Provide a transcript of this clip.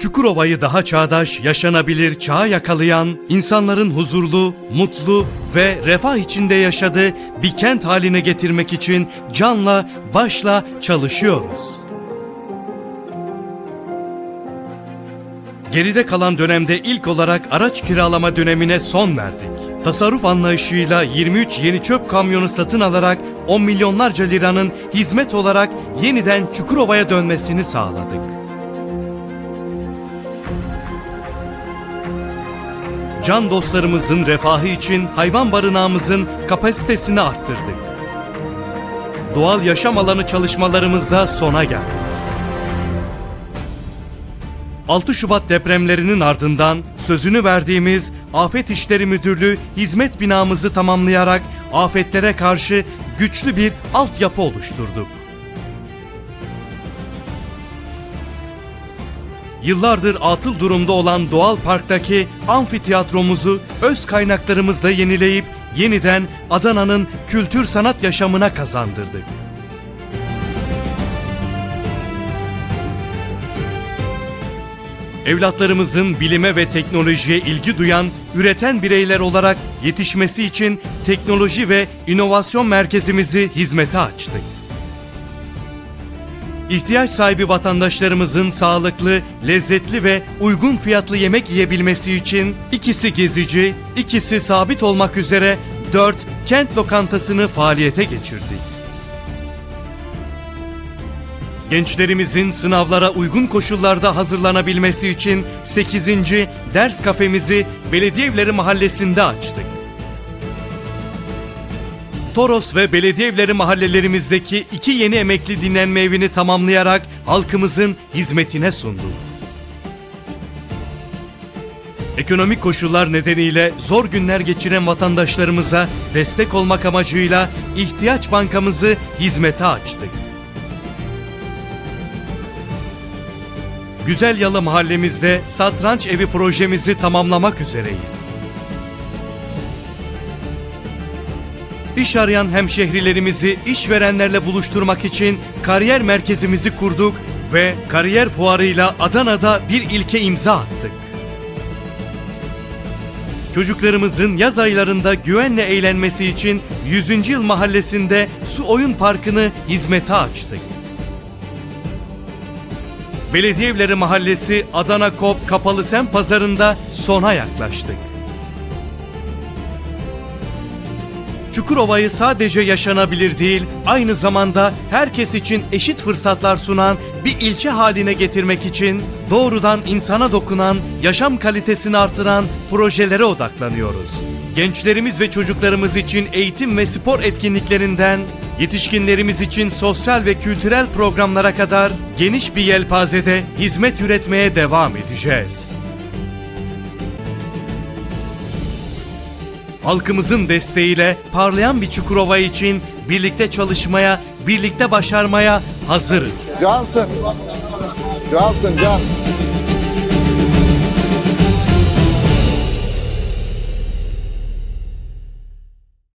Çukurova'yı daha çağdaş, yaşanabilir, çağa yakalayan, insanların huzurlu, mutlu ve refah içinde yaşadığı bir kent haline getirmek için canla, başla çalışıyoruz. Geride kalan dönemde ilk olarak araç kiralama dönemine son verdik. Tasarruf anlayışıyla 23 yeni çöp kamyonu satın alarak 10 milyonlarca liranın hizmet olarak yeniden Çukurova'ya dönmesini sağladık. Can dostlarımızın refahı için hayvan barınağımızın kapasitesini arttırdık. Doğal yaşam alanı çalışmalarımızda sona geldik. 6 Şubat depremlerinin ardından sözünü verdiğimiz Afet İşleri Müdürlüğü hizmet binamızı tamamlayarak afetlere karşı güçlü bir altyapı oluşturduk. Yıllardır atıl durumda olan doğal parktaki amfiteyatromuzu öz kaynaklarımızla yenileyip yeniden Adana'nın kültür sanat yaşamına kazandırdık. Evlatlarımızın bilime ve teknolojiye ilgi duyan, üreten bireyler olarak yetişmesi için teknoloji ve inovasyon merkezimizi hizmete açtık. İhtiyaç sahibi vatandaşlarımızın sağlıklı, lezzetli ve uygun fiyatlı yemek yiyebilmesi için ikisi gezici, ikisi sabit olmak üzere 4 kent lokantasını faaliyete geçirdik. Gençlerimizin sınavlara uygun koşullarda hazırlanabilmesi için 8. ders kafemizi Belediye Mahallesi'nde açtık. Toros ve Belediye Evleri mahallelerimizdeki iki yeni emekli dinlenme evini tamamlayarak halkımızın hizmetine sunduk. Ekonomik koşullar nedeniyle zor günler geçiren vatandaşlarımıza destek olmak amacıyla ihtiyaç bankamızı hizmete açtık. Güzel Yalı mahallemizde satranç evi projemizi tamamlamak üzereyiz. İş arayan hemşehrilerimizi işverenlerle buluşturmak için kariyer merkezimizi kurduk ve kariyer fuarıyla Adana'da bir ilke imza attık. Çocuklarımızın yaz aylarında güvenle eğlenmesi için 100. Yıl Mahallesi'nde su oyun parkını hizmete açtık. Belediye Mahallesi Adana Kop Kapalı Sem Pazarı'nda sona yaklaştık. Çukurova'yı sadece yaşanabilir değil, aynı zamanda herkes için eşit fırsatlar sunan bir ilçe haline getirmek için doğrudan insana dokunan, yaşam kalitesini artıran projelere odaklanıyoruz. Gençlerimiz ve çocuklarımız için eğitim ve spor etkinliklerinden Yetişkinlerimiz için sosyal ve kültürel programlara kadar geniş bir yelpazede hizmet üretmeye devam edeceğiz. Halkımızın desteğiyle parlayan bir Çukurova için birlikte çalışmaya, birlikte başarmaya hazırız. Cansın. Cansın can.